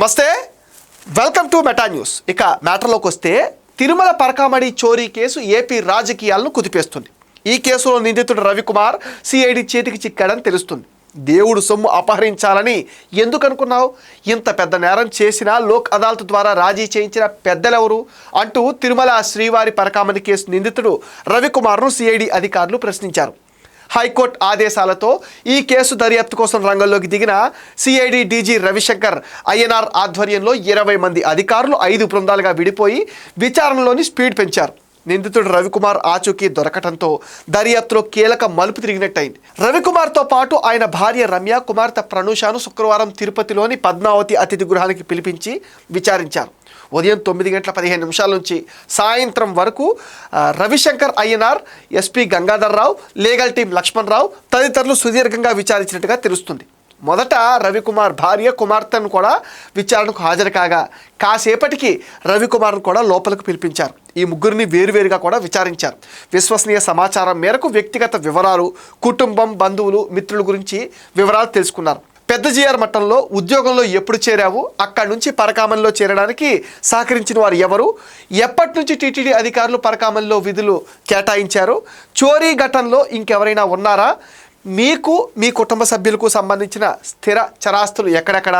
నమస్తే. Welcome to meta news ఇక మ్యాటర్లోకి వస్తే తిరుమల పరకామణి చోరీ కేసు ఏపీ రాజకీయాలను కుదిపేస్తుంది. ఈ కేసులో నిందితుడు రవికుమార్ సిఐడి చేతికి చిక్కాడని తెలుస్తుంది. దేవుడు సొమ్ము అపహరించాలని ఎందుకు అనుకున్నావు? ఇంత పెద్ద నేరం చేసినా లోక్ అదాలత్ ద్వారా రాజీ చేయించిన పెద్దలెవరు? అంటూ తిరుమల శ్రీవారి పరకామణి కేసు నిందితుడు రవికుమార్ను సిఐడి అధికారులు ప్రశ్నించారు. హైకోర్టు ఆదేశాలతో ఈ కేసు దర్యాప్తు కోసం రంగంలోకి దిగిన సిఐడి డీజీ రవిశంకర్ ఐఎన్ఆర్ ఆధ్వర్యంలో ఇరవై మంది అధికారులు ఐదు బృందాలుగా విడిపోయి విచారణలోని స్పీడ్ పెంచారు. నిందితుడు రవికుమార్ ఆచూకీ దొరకటంతో దర్యాప్తులో కీలక మలుపు తిరిగినట్టయింది. రవికుమార్తో పాటు ఆయన భార్య రమ్య కుమార్తె ప్రణూషాను శుక్రవారం తిరుపతిలోని పద్మావతి అతిథి గృహానికి పిలిపించి విచారించారు. ఉదయం తొమ్మిది గంటల పదిహేను నిమిషాల నుంచి సాయంత్రం వరకు Ravishankar Ayyanar SP Gangadharrao legal team Lakshman Rao తదితరులు సుదీర్ఘంగా విచారించినట్టుగా తెలుస్తుంది. మొదట రవికుమార్ భార్య కుమార్తెను కూడా విచారణకు హాజరు కాగా కాసేపటికి రవికుమార్ను కూడా లోపలికి పిలిపించారు. ఈ ముగ్గురిని వేరువేరుగా కూడా విచారించారు. విశ్వసనీయ సమాచారం మేరకు వ్యక్తిగత వివరాలు కుటుంబం బంధువులు మిత్రుల గురించి వివరాలు తెలుసుకున్నారు. పెద్ద జిఆర్ మట్టంలో ఉద్యోగంలో ఎప్పుడు చేరావు? అక్కడి నుంచి పరకామంలో చేరడానికి సహకరించిన వారు ఎవరు? ఎప్పటి నుంచి టీటీడీ అధికారులు పరకామంలో విధులు కేటాయించారు? చోరీ ఘటనలో ఇంకెవరైనా ఉన్నారా? మీకు మీ కుటుంబ సభ్యులకు సంబంధించిన స్థిర చరాస్తులు ఎక్కడెక్కడ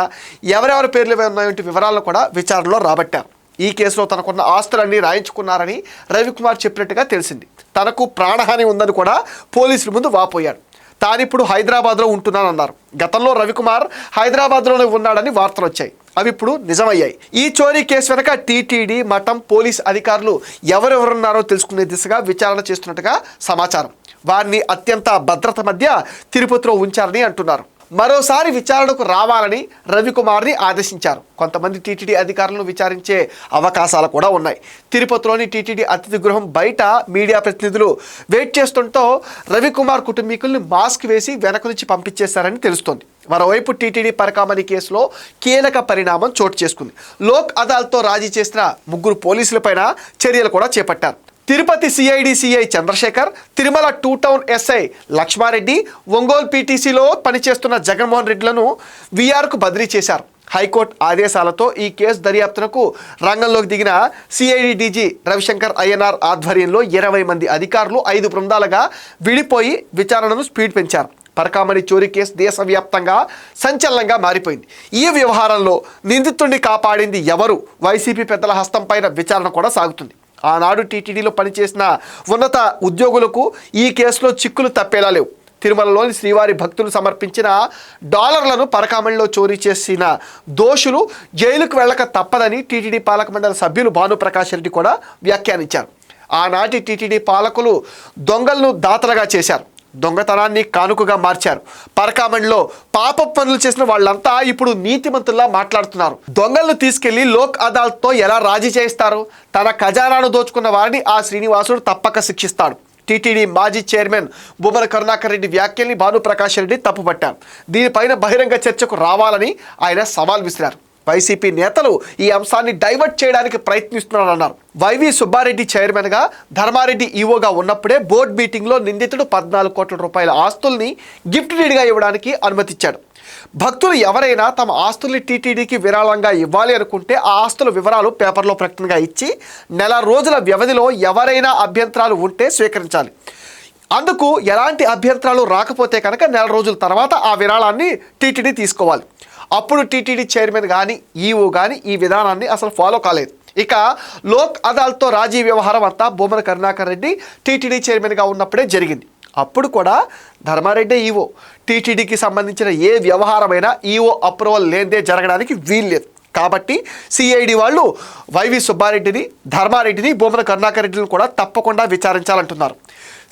ఎవరెవరి పేర్లు ఉన్నాయంటే వివరాలను కూడా విచారణలో రాబట్టారు. ఈ కేసులో తనకున్న ఆస్తులన్నీ రాయించుకున్నారని రవికుమార్ చెప్పినట్టుగా తెలిసింది. తనకు ప్రాణహాని ఉందని కూడా పోలీసుల ముందు వాపోయాడు తానిప్పుడు హైదరాబాద్లో ఉంటున్నానన్నారు. గతంలో రవికుమార్ హైదరాబాద్లోనే ఉన్నాడని వార్తలు వచ్చాయి. అవి ఇప్పుడు నిజమయ్యాయి. ఈ చోరీ కేసు వెనక టీటీడీ మఠం పోలీస్ అధికారులు ఎవరెవరున్నారో తెలుసుకునే దిశగా విచారణ చేస్తున్నట్టుగా సమాచారం. వారిని అత్యంత భద్రత మధ్య తిరుపతిలో ఉంచారని అంటున్నారు. మరోసారి విచారణకు రావాలని రవికుమార్ని ఆదేశించారు. కొంతమంది టీటీడీ అధికారులను విచారించే అవకాశాలు కూడా ఉన్నాయి. తిరుపతిలోని టీటీడీ అతిథి గృహం బయట మీడియా ప్రతినిధులు వెయిట్ చేస్తుంటో రవికుమార్ కుటుంబీకుల్ని మాస్క్ వేసి వెనక నుంచి పంపించేశారని తెలుస్తోంది. మరోవైపు టీటీడీ పరకామణి కేసులో కీలక పరిణామం చోటు చేసుకుంది. లోక్ అదాల్తో రాజీ చేసిన ముగ్గురు పోలీసులపైన చర్యలు కూడా చేపట్టారు. Tirupati CID CI Chandrasekhar Tirumala two town SI Lakshmareddy Ongole పీటీసీలో పనిచేస్తున్న జగన్మోహన్ రెడ్డిలను వీఆర్కు బదిలీ చేశారు. హైకోర్టు ఆదేశాలతో ఈ కేసు దర్యాప్తునకు రంగంలోకి దిగిన సిఐడి డీజీ రవిశంకర్ ఐఎన్ఆర్ ఆధ్వర్యంలో ఇరవై మంది అధికారులు ఐదు బృందాలుగా విడిపోయి విచారణను స్పీడ్ పెంచారు. పరకామణి చోరీ కేసు దేశవ్యాప్తంగా సంచలనంగా మారిపోయింది. ఈ వ్యవహారంలో నిందితుడిని కాపాడింది ఎవరు? వైసీపీ పెద్దల హస్తం పైన విచారణ కూడా సాగుతుంది. ఆనాడు టీటీడీలో పనిచేసిన ఉన్నత ఉద్యోగులకు ఈ కేసులో చిక్కులు తప్పేలా లేవు. తిరుమలలోని శ్రీవారి భక్తులు సమర్పించిన డాలర్లను పరకామణిలో చోరీ చేసిన దోషులు జైలుకు వెళ్ళక తప్పదని టీటీడీ పాలక మండలి సభ్యులు భానుప్రకాష్ రెడ్డి కూడా వ్యాఖ్యానించారు. ఆనాటి టీటీడీ పాలకులు దొంగలను దాతలుగా చేశారు. దొంగతనాన్ని కానుకగా మార్చారు. పరకామణిలో పాప పనులు చేసిన వాళ్ళంతా ఇప్పుడు నీతిమంతుల్లా మాట్లాడుతున్నారు. దొంగలను తీసుకెళ్ళి లోక్ అదాలత్తో ఎలా రాజీ చేయిస్తారు? తన ఖజానాను దోచుకున్న వారిని ఆ శ్రీనివాసుడు తప్పక శిక్షిస్తాడు. టీటీడీ మాజీ చైర్మన్ బొమ్మల కరుణాకర్ రెడ్డి వ్యాఖ్యల్ని భానుప్రకాష్ రెడ్డి తప్పుపట్టారు. దీనిపైన బహిరంగ చర్చకు రావాలని ఆయన సవాల్ విసిరారు. వైసీపీ నేతలు ఈ అంశాన్ని డైవర్ట్ చేయడానికి ప్రయత్నిస్తున్నారన్నారు. వైవి సుబ్బారెడ్డి చైర్మన్గా ధర్మారెడ్డి ఈవోగా ఉన్నప్పుడే బోర్డు మీటింగ్లో నిందితుడు పద్నాలుగు కోట్ల రూపాయల ఆస్తుల్ని గిఫ్ట్ డీడ్గా ఇవ్వడానికి అనుమతిచ్చాడు. భక్తులు ఎవరైనా తమ ఆస్తుల్ని టీటీడీకి విరాళంగా ఇవ్వాలి అనుకుంటే ఆ ఆస్తుల వివరాలు పేపర్లో ప్రకటనగా ఇచ్చి నెల రోజుల వ్యవధిలో ఎవరైనా అభ్యంతరాలు ఉంటే స్వీకరించాలి. అందుకు ఎలాంటి అభ్యంతరాలు రాకపోతే కనుక నెల రోజుల తర్వాత ఆ విరాళాన్ని టీటీడీ తీసుకోవాలి. అప్పుడు టీటీడీ చైర్మన్ కానీ ఈఓ కానీ ఈ విధానాన్ని అసలు ఫాలో కాలేదు. ఇక లోక్ అదాల్తో రాజీ వ్యవహారం అంతా బొమ్మన కరుణాకర్ రెడ్డి టీటీడీ చైర్మన్గా ఉన్నప్పుడే జరిగింది. అప్పుడు కూడా ధర్మారెడ్డి ఈవో టీటీడీకి సంబంధించిన ఏ వ్యవహారమైనా ఈఓ అప్రూవల్ లేనిదే జరగడానికి వీల్లేదు. కాబట్టి సిఐడి వాళ్ళు వైవి సుబ్బారెడ్డిని ధర్మారెడ్డిని భూమన కరుణాకర్ రెడ్డిని కూడా తప్పకుండా విచారించాలంటున్నారు.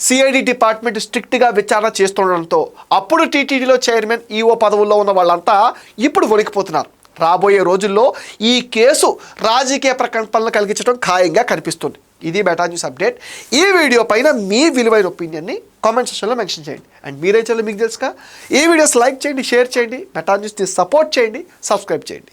సిఐడి డిపార్ట్మెంట్ స్ట్రిక్ట్గా విచారణ చేస్తుండడంతో అప్పుడు టీటీడీలో చైర్మన్ ఈఓ పదవుల్లో ఉన్న వాళ్ళంతా ఇప్పుడు వణికిపోతున్నారు. రాబోయే రోజుల్లో ఈ కేసు రాజకీయ ప్రకంపనలు కలిగించడం ఖాయంగా కనిపిస్తుంది. ఇది మెటా న్యూస్ అప్డేట్. ఈ వీడియో పైన మీ విలువైన ఒపీనియన్ని కామెంట్ సెక్షన్లో మెన్షన్ చేయండి. అండ్ మీరే చేయాలో మీకు తెలుసుగా. ఈ వీడియోస్ లైక్ చేయండి షేర్ చేయండి. మెటా న్యూస్ని సపోర్ట్ చేయండి సబ్స్క్రైబ్ చేయండి.